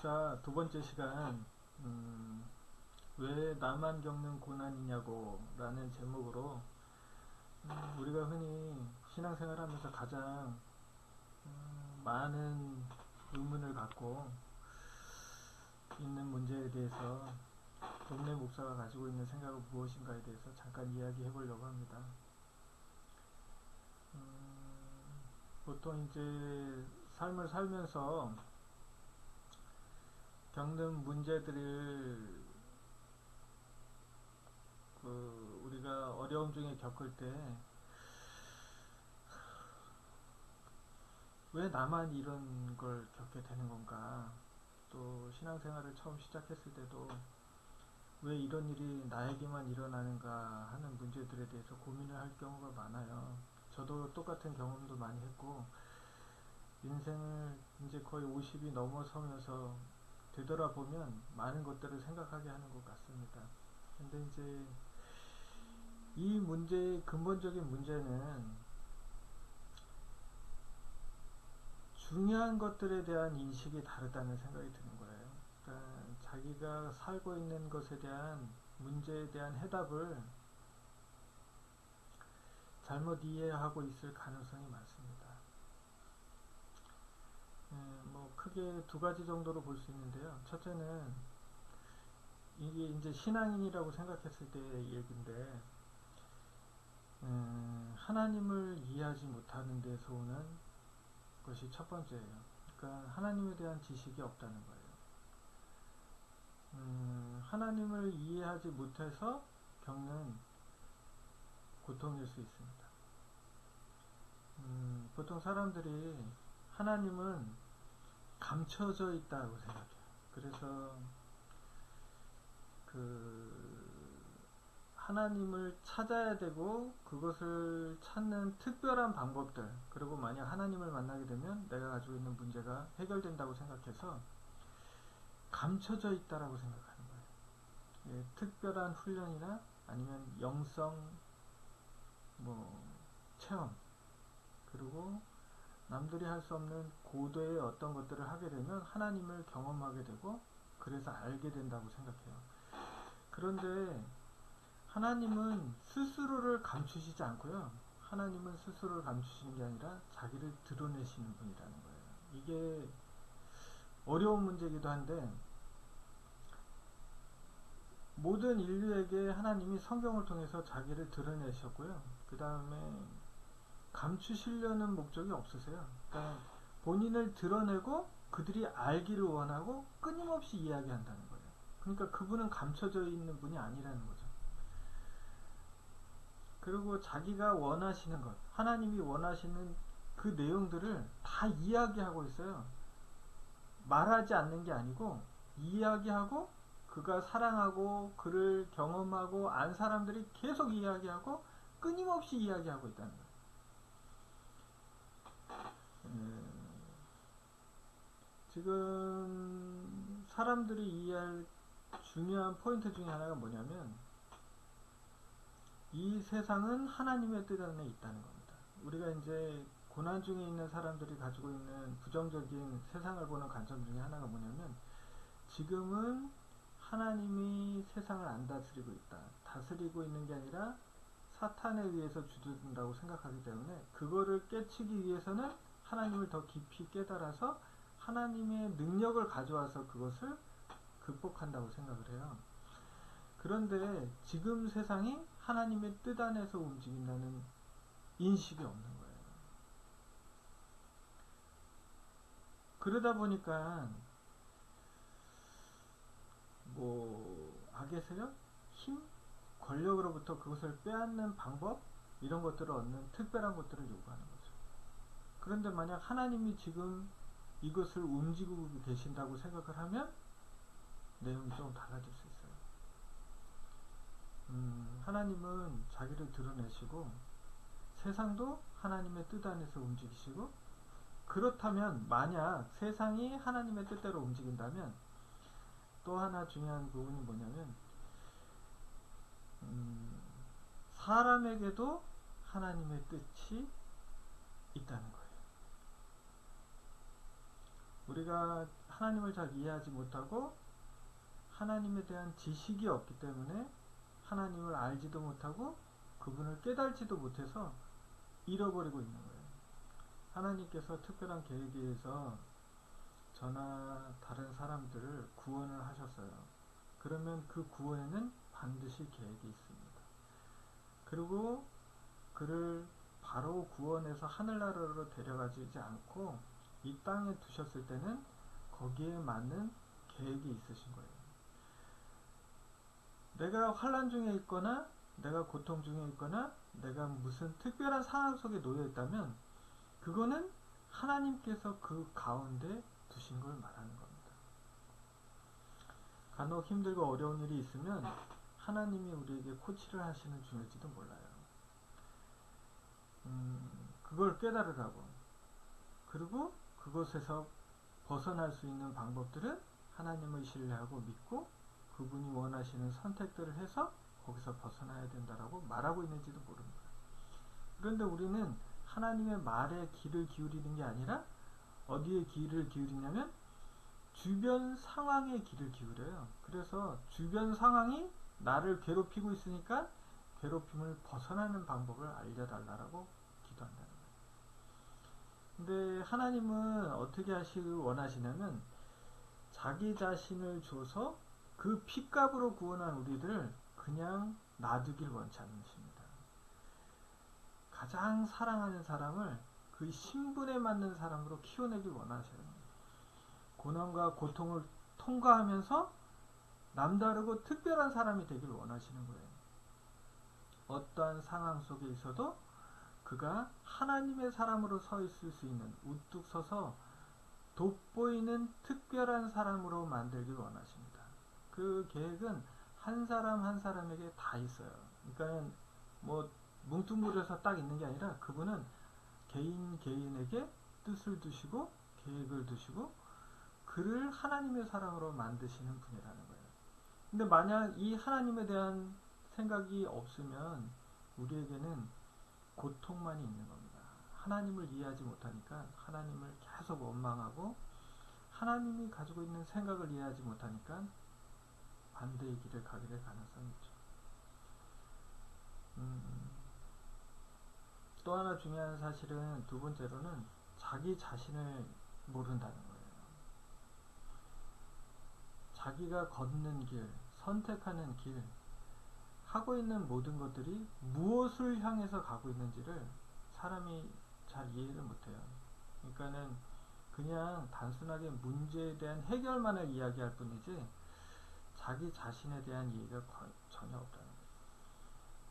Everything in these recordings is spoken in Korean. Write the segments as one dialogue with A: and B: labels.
A: 목사 두 번째 시간 음, 왜 나만 겪는 고난이냐고 라는 제목으로 음, 우리가 흔히 신앙생활하면서 가장 음, 많은 의문을 갖고 있는 문제에 대해서 동네 목사가 가지고 있는 생각은 무엇인가에 대해서 잠깐 이야기해 보려고 합니다. 음, 보통 이제 삶을 살면서 겪는 문제들을 그 우리가 어려움 중에 겪을 때 왜 나만 이런 걸 겪게 되는 건가 또 신앙생활을 처음 시작했을 때도 왜 이런 일이 나에게만 일어나는가 하는 문제들에 대해서 고민을 할 경우가 많아요. 저도 똑같은 경험도 많이 했고 인생을 이제 거의 50이 넘어서면서 되돌아보면 많은 것들을 생각하게 하는 것 같습니다. 근데 이제 이 문제의 근본적인 문제는 중요한 것들에 대한 인식이 다르다는 생각이 드는 거예요. 그러니까 자기가 살고 있는 것에 대한 문제에 대한 해답을 잘못 이해하고 있을 가능성이 많습니다. 예, 뭐 크게 두 가지 정도로 볼 수 있는데요. 첫째는 이게 이제 신앙인이라고 생각했을 때의 얘기인데 음, 하나님을 이해하지 못하는 데서 오는 것이 첫 번째예요. 그러니까 하나님에 대한 지식이 없다는 거예요. 음, 하나님을 이해하지 못해서 겪는 고통일 수 있습니다. 음, 보통 사람들이 하나님은 감춰져 있다고 생각해요. 그래서 그 하나님을 찾아야 되고 그것을 찾는 특별한 방법들 그리고 만약 하나님을 만나게 되면 내가 가지고 있는 문제가 해결된다고 생각해서 감춰져 있다라고 생각하는 거예요. 예, 특별한 훈련이나 아니면 영성 뭐 체험 그리고 남들이 할 수 없는 고도의 어떤 것들을 하게 되면 하나님을 경험하게 되고 그래서 알게 된다고 생각해요. 그런데 하나님은 스스로를 감추시지 않고요. 하나님은 스스로를 감추시는 게 아니라 자기를 드러내시는 분이라는 거예요. 이게 어려운 문제이기도 한데 모든 인류에게 하나님이 성경을 통해서 자기를 드러내셨고요. 그 다음에 감추시려는 목적이 없으세요. 그러니까 본인을 드러내고 그들이 알기를 원하고 끊임없이 이야기한다는 거예요. 그러니까 그분은 감춰져 있는 분이 아니라는 거죠. 그리고 자기가 원하시는 것, 하나님이 원하시는 그 내용들을 다 이야기하고 있어요. 말하지 않는 게 아니고 이야기하고 그가 사랑하고 그를 경험하고 안 사람들이 계속 이야기하고 끊임없이 이야기하고 있다는 거예요. 음, 지금 사람들이 이해할 중요한 포인트 중에 하나가 뭐냐면 이 세상은 하나님의 뜻 안에 있다는 겁니다. 우리가 이제 고난 중에 있는 사람들이 가지고 있는 부정적인 세상을 보는 관점 중에 하나가 뭐냐면 지금은 하나님이 세상을 안 다스리고 있다. 다스리고 있는 게 아니라 사탄에 의해서 주둔다고 생각하기 때문에 그거를 깨치기 위해서는 하나님을 더 깊이 깨달아서 하나님의 능력을 가져와서 그것을 극복한다고 생각을 해요. 그런데 지금 세상이 하나님의 뜻 안에서 움직인다는 인식이 없는 거예요. 그러다 보니까 뭐 아겠어요? 힘? 권력으로부터 그것을 빼앗는 방법? 이런 것들을 얻는 특별한 것들을 요구하는 거죠. 그런데 만약 하나님이 지금 이것을 움직이고 계신다고 생각을 하면 내용이 좀 달라질 수 있어요. 음, 하나님은 자기를 드러내시고 세상도 하나님의 뜻 안에서 움직이시고 그렇다면 만약 세상이 하나님의 뜻대로 움직인다면 또 하나 중요한 부분이 뭐냐면 음, 사람에게도 하나님의 뜻이 있다는 거예요. 우리가 하나님을 잘 이해하지 못하고 하나님에 대한 지식이 없기 때문에 하나님을 알지도 못하고 그분을 깨달지도 못해서 잃어버리고 있는 거예요. 하나님께서 특별한 계획에 의해서 저나 다른 사람들을 구원을 하셨어요. 그러면 그 구원에는 반드시 계획이 있습니다. 그리고 그를 바로 구원해서 하늘나라로 데려가지 않고 이 땅에 두셨을 때는 거기에 맞는 계획이 있으신 거예요. 내가 환란 중에 있거나 내가 고통 중에 있거나 내가 무슨 특별한 상황 속에 놓여 있다면 그거는 하나님께서 그 가운데 두신 걸 말하는 겁니다. 간혹 힘들고 어려운 일이 있으면 하나님이 우리에게 코치를 하시는 중일지도 몰라요. 음, 그걸 깨달으라고. 그리고 그곳에서 벗어날 수 있는 방법들은 하나님을 신뢰하고 믿고 그분이 원하시는 선택들을 해서 거기서 벗어나야 된다라고 말하고 있는지도 모릅니다. 그런데 우리는 하나님의 말에 귀를 기울이는 게 아니라 어디에 귀를 기울이냐면 주변 상황에 귀를 기울여요. 그래서 주변 상황이 나를 괴롭히고 있으니까 괴롭힘을 벗어나는 방법을 알려달라고. 근데 하나님은 어떻게 하시길 원하시냐면 자기 자신을 줘서 그 핏값으로 구원한 우리를 그냥 놔두길 원치 않으십니다. 가장 사랑하는 사람을 그 신분에 맞는 사람으로 키워내길 원하셔요. 고난과 고통을 통과하면서 남다르고 특별한 사람이 되길 원하시는 거예요. 어떠한 상황 속에 있어도 그가 하나님의 사람으로 서 있을 수 있는 우뚝 서서 돋보이는 특별한 사람으로 만들길 원하십니다. 그 계획은 한 사람 한 사람에게 다 있어요. 그러니까 뭐 뭉뚱그려서 딱 있는 게 아니라 그분은 개인 개인에게 뜻을 두시고 계획을 두시고 그를 하나님의 사람으로 만드시는 분이라는 거예요. 근데 만약 이 하나님에 대한 생각이 없으면 우리에게는 고통만이 있는 겁니다. 하나님을 이해하지 못하니까 하나님을 계속 원망하고 하나님이 가지고 있는 생각을 이해하지 못하니까 반대의 길을 가게 될 가능성이 있죠. 음, 또 하나 중요한 사실은 두 번째로는 자기 자신을 모른다는 거예요. 자기가 걷는 길, 선택하는 길, 하고 있는 모든 것들이 무엇을 향해서 가고 있는지를 사람이 잘 이해를 못해요. 그러니까는 그냥 단순하게 문제에 대한 해결만을 이야기할 뿐이지 자기 자신에 대한 이해가 전혀 없다는 거예요.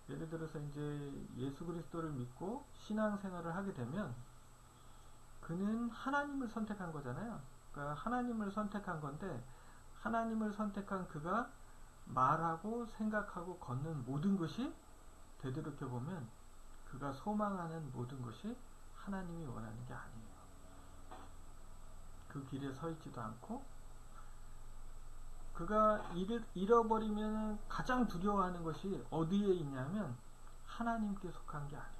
A: 예를 들어서 이제 예수 그리스도를 믿고 신앙생활을 하게 되면 그는 하나님을 선택한 거잖아요. 그러니까 하나님을 선택한 건데 하나님을 선택한 그가 말하고 생각하고 걷는 모든 것이 되돌이켜 보면 그가 소망하는 모든 것이 하나님이 원하는 게 아니에요. 그 길에 서 있지도 않고 그가 잃어버리면 가장 두려워하는 것이 어디에 있냐면 하나님께 속한 게 아니에요.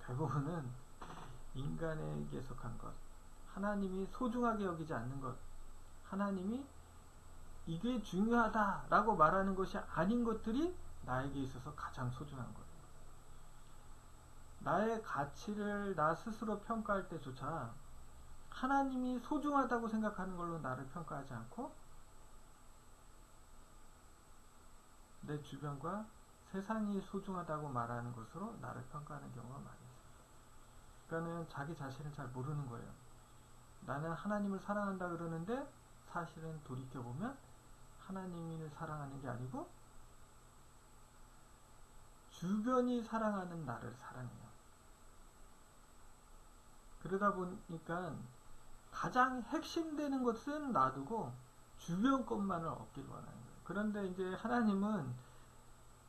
A: 대부분은 인간에게 속한 것, 하나님이 소중하게 여기지 않는 것, 하나님이 이게 중요하다라고 말하는 것이 아닌 것들이 나에게 있어서 가장 소중한 거예요. 나의 가치를 나 스스로 평가할 때조차 하나님이 소중하다고 생각하는 걸로 나를 평가하지 않고 내 주변과 세상이 소중하다고 말하는 것으로 나를 평가하는 경우가 많이 있습니다. 그러니까는 자기 자신을 잘 모르는 거예요. 나는 하나님을 사랑한다 그러는데 사실은 돌이켜보면 하나님을 사랑하는 게 아니고 주변이 사랑하는 나를 사랑해요. 그러다 보니까 가장 핵심되는 것은 놔두고 주변 것만을 얻길 원하는 거예요. 그런데 이제 하나님은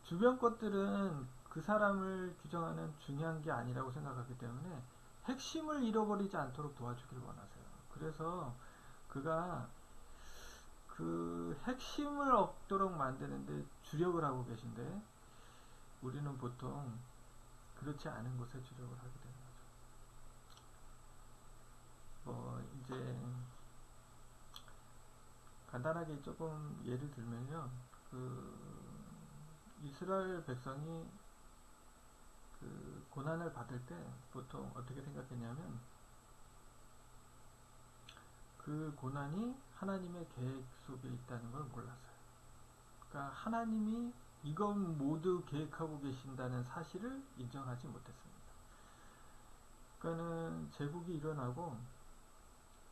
A: 주변 것들은 그 사람을 규정하는 중요한 게 아니라고 생각하기 때문에 핵심을 잃어버리지 않도록 도와주길 원하세요. 그래서 그가 그 핵심을 얻도록 만드는데 주력을 하고 계신데 우리는 보통 그렇지 않은 곳에 주력을 하게 되는 거죠. 뭐 이제 간단하게 조금 예를 들면요. 그 이스라엘 백성이 그 고난을 받을 때 보통 어떻게 생각했냐면 그 고난이 하나님의 계획 속에 있다는 걸 몰랐어요. 그러니까 하나님이 이건 모두 계획하고 계신다는 사실을 인정하지 못했습니다. 그러니까는 제국이 일어나고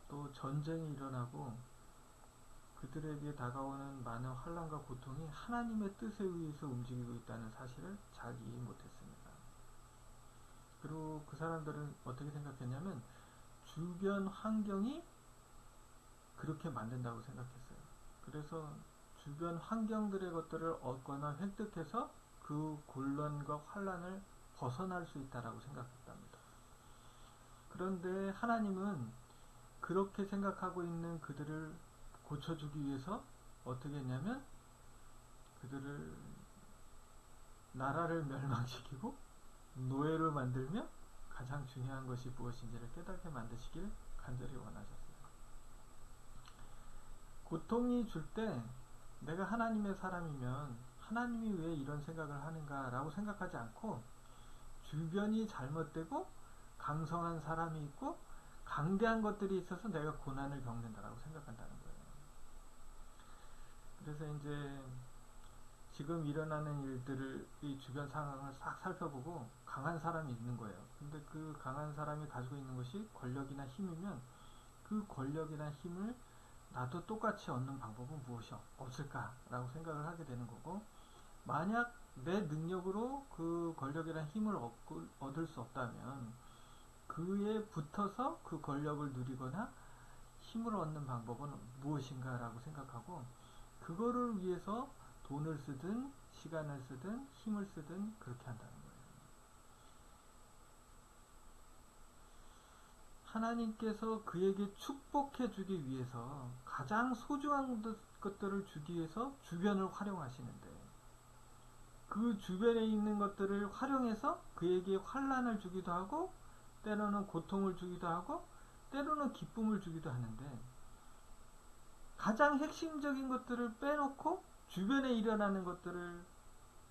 A: 또 전쟁이 일어나고 그들에게 다가오는 많은 환란과 고통이 하나님의 뜻에 의해서 움직이고 있다는 사실을 잘 이해 못했습니다. 그리고 그 사람들은 어떻게 생각했냐면 주변 환경이 그렇게 만든다고 생각했어요. 그래서 주변 환경들의 것들을 얻거나 획득해서 그 곤란과 환란을 벗어날 수 있다라고 생각했답니다. 그런데 하나님은 그렇게 생각하고 있는 그들을 고쳐주기 위해서 어떻게 했냐면 그들을 나라를 멸망시키고 노예로 만들며 가장 중요한 것이 무엇인지를 깨닫게 만드시길 간절히 원하셨어요. 고통이 줄 때 내가 하나님의 사람이면 하나님이 왜 이런 생각을 하는가 라고 생각하지 않고 주변이 잘못되고 강성한 사람이 있고 강대한 것들이 있어서 내가 고난을 겪는다라고 생각한다는 거예요. 그래서 이제 지금 일어나는 일들을 이 주변 상황을 싹 살펴보고 강한 사람이 있는 거예요. 근데 그 강한 사람이 가지고 있는 것이 권력이나 힘이면 그 권력이나 힘을 나도 똑같이 얻는 방법은 무엇이 없을까라고 생각을 하게 되는 거고 만약 내 능력으로 그 권력이나 힘을 얻고, 얻을 수 없다면 그에 붙어서 그 권력을 누리거나 힘을 얻는 방법은 무엇인가라고 생각하고 그거를 위해서 돈을 쓰든 시간을 쓰든 힘을 쓰든 그렇게 한다는 거예요. 하나님께서 그에게 축복해 주기 위해서 가장 소중한 것들을 주기 위해서 주변을 활용하시는데 그 주변에 있는 것들을 활용해서 그에게 환란을 주기도 하고 때로는 고통을 주기도 하고 때로는 기쁨을 주기도 하는데 가장 핵심적인 것들을 빼놓고 주변에 일어나는 것들을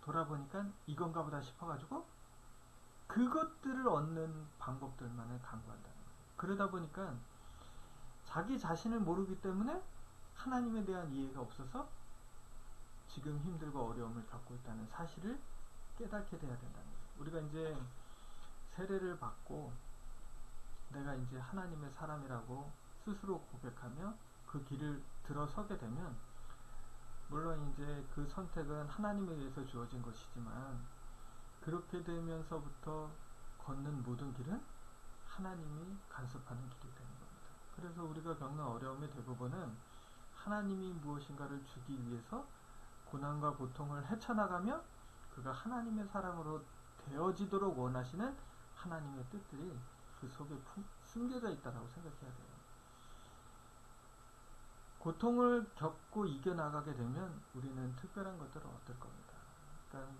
A: 돌아보니까 이건가 보다 싶어가지고 그것들을 얻는 방법들만을 강구한다는 거예요. 그러다 보니까 자기 자신을 모르기 때문에 하나님에 대한 이해가 없어서 지금 힘들고 어려움을 겪고 있다는 사실을 깨닫게 돼야 된다는 거예요. 우리가 이제 세례를 받고 내가 이제 하나님의 사람이라고 스스로 고백하며 그 길을 들어서게 되면 물론 이제 그 선택은 하나님에 의해서 주어진 것이지만 그렇게 되면서부터 걷는 모든 길은 하나님이 간섭하는 길이 되는 겁니다. 그래서 우리가 겪는 어려움의 대부분은 하나님이 무엇인가를 주기 위해서 고난과 고통을 헤쳐나가며 그가 하나님의 사람으로 되어지도록 원하시는 하나님의 뜻들이 그 속에 숨겨져 있다고 생각해야 돼요. 고통을 겪고 이겨나가게 되면 우리는 특별한 것들을 얻을 겁니다. 그러니까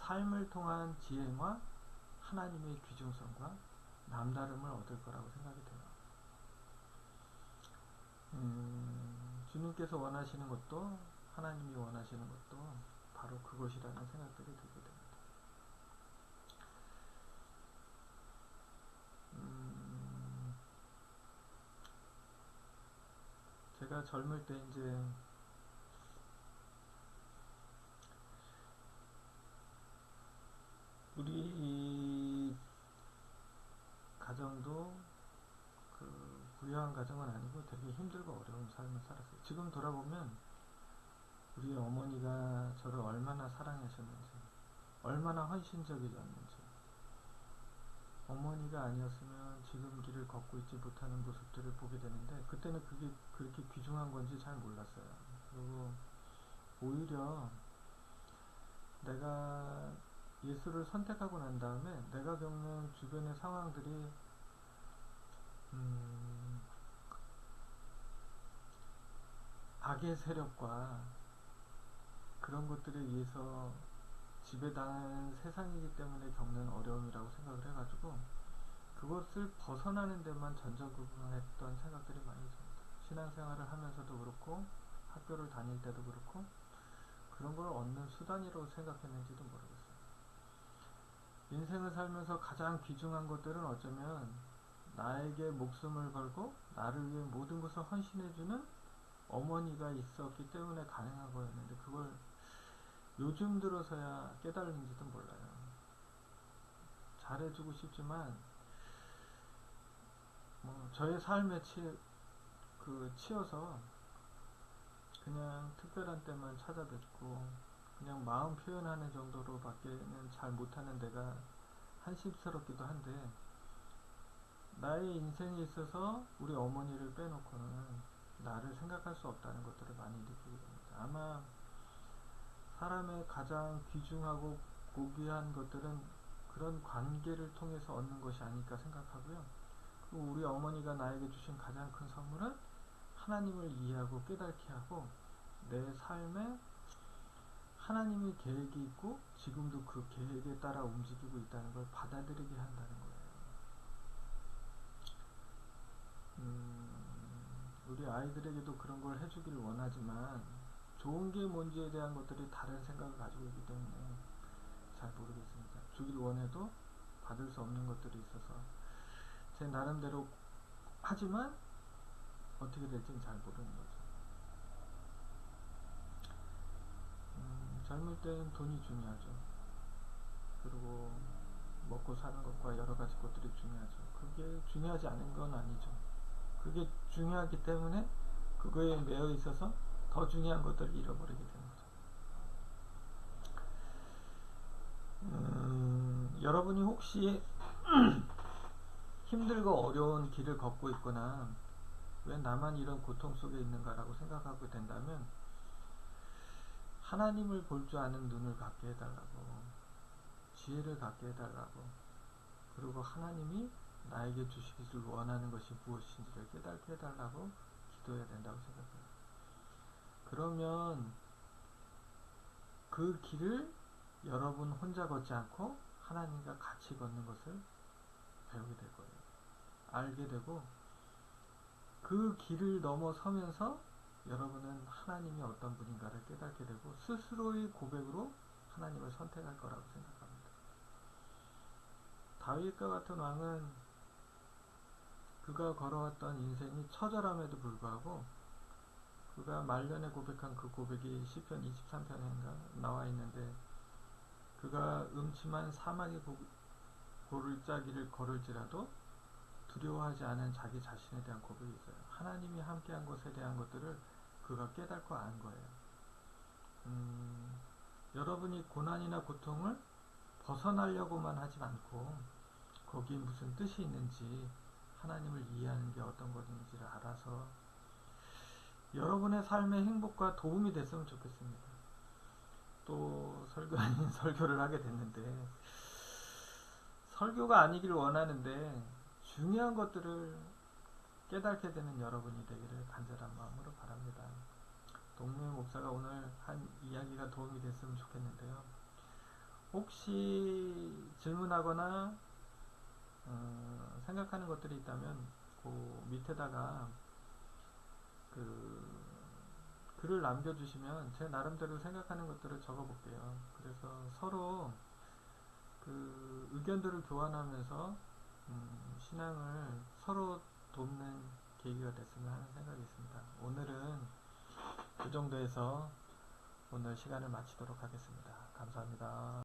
A: 삶을 통한 지혜와 하나님의 귀중성과 남다름을 얻을 거라고 생각이 돼요. 음, 주님께서 원하시는 것도 하나님이 원하시는 것도 바로 그것이라는 생각들이 들게 됩니다. 음, 제가 젊을 때 이제 우리 가정도 그 부유한 가정은 아니고 되게 힘들고 어려운 삶을 살았어요. 지금 돌아보면 우리 어머니가 저를 얼마나 사랑하셨는지, 얼마나 헌신적이었는지, 어머니가 아니었으면 지금 길을 걷고 있지 못하는 모습들을 보게 되는데, 그때는 그게 그렇게 귀중한 건지 잘 몰랐어요. 그리고 오히려 내가 예수를 선택하고 난 다음에 내가 겪는 주변의 상황들이 음, 악의 세력과 그런 것들에 의해서 지배당하는 세상이기 때문에 겪는 어려움이라고 생각을 해가지고 그것을 벗어나는 데만 전전긍긍했던 생각들이 많이 있습니다. 신앙생활을 하면서도 그렇고 학교를 다닐 때도 그렇고 그런 걸 얻는 수단이라고 생각했는지도 모르겠어요. 인생을 살면서 가장 귀중한 것들은 어쩌면 나에게 목숨을 걸고 나를 위해 모든 것을 헌신해주는 어머니가 있었기 때문에 가능한 거였는데 그걸 요즘 들어서야 깨달는지도 몰라요. 잘해주고 싶지만 뭐 저의 삶에 치, 그 치여서 그냥 특별한 때만 찾아뵙고 그냥 마음 표현하는 정도로밖에는 잘 못하는 데가 한심스럽기도 한데 나의 인생에 있어서 우리 어머니를 빼놓고는 나를 생각할 수 없다는 것들을 많이 느끼게 됩니다. 아마 사람의 가장 귀중하고 고귀한 것들은 그런 관계를 통해서 얻는 것이 아닐까 생각하고요. 그리고 우리 어머니가 나에게 주신 가장 큰 선물은 하나님을 이해하고 깨닫게 하고 내 삶에 하나님의 계획이 있고 지금도 그 계획에 따라 움직이고 있다는 걸 받아들이게 한다는 거예요. 음, 우리 아이들에게도 그런 걸 해주기를 원하지만 좋은 게 뭔지에 대한 것들이 다른 생각을 가지고 있기 때문에 잘 모르겠습니다. 주기를 원해도 받을 수 없는 것들이 있어서 제 나름대로 하지만 어떻게 될지는 잘 모르는. 음, 젊을 때는 돈이 중요하죠. 그리고 먹고 사는 것과 여러 가지 것들이 중요하죠. 그게 중요하지 않은 건 아니죠. 그게 중요하기 때문에 그거에 매여 있어서 더 중요한 것들을 잃어버리게 되는 거죠. 음, 여러분이 혹시 힘들고 어려운 길을 걷고 있거나 왜 나만 이런 고통 속에 있는가라고 생각하게 된다면 하나님을 볼 줄 아는 눈을 갖게 해달라고 지혜를 갖게 해달라고 그리고 하나님이 나에게 주시기를 원하는 것이 무엇인지를 깨닫게 해달라고 기도해야 된다고 생각해요. 그러면 그 길을 여러분 혼자 걷지 않고 하나님과 같이 걷는 것을 배우게 될 거예요. 알게 되고 그 길을 넘어서면서 여러분은 하나님이 어떤 분인가를 깨닫게 되고 스스로의 고백으로 하나님을 선택할 거라고 생각합니다. 다윗과 같은 왕은 그가 걸어왔던 인생이 처절함에도 불구하고 그가 말년에 고백한 그 고백이 시편 23편인가 나와 있는데 그가 음침한 사막의 고를짜기를 걸을지라도 두려워하지 않은 자기 자신에 대한 고백이 있어요. 하나님이 함께한 것에 대한 것들을 그가 깨닫고 안 거예요. 음, 여러분이 고난이나 고통을 벗어나려고만 하지 않고 거기에 무슨 뜻이 있는지 하나님을 이해하는 게 어떤 것인지를 알아서 여러분의 삶의 행복과 도움이 됐으면 좋겠습니다. 또 설교 아닌 설교를 하게 됐는데 설교가 아니길 원하는데 중요한 것들을 깨닫게 되는 여러분이 되기를 간절한 마음으로 바랍니다. 동묘 목사가 오늘 한 이야기가 도움이 됐으면 좋겠는데요. 혹시 질문하거나 어, 생각하는 것들이 있다면 그 밑에다가 그 글을 남겨주시면 제 나름대로 생각하는 것들을 적어볼게요. 그래서 서로 그 의견들을 교환하면서 음, 신앙을 서로 돕는 계기가 됐으면 하는 생각이 있습니다. 오늘은 그 정도에서 오늘 시간을 마치도록 하겠습니다. 감사합니다.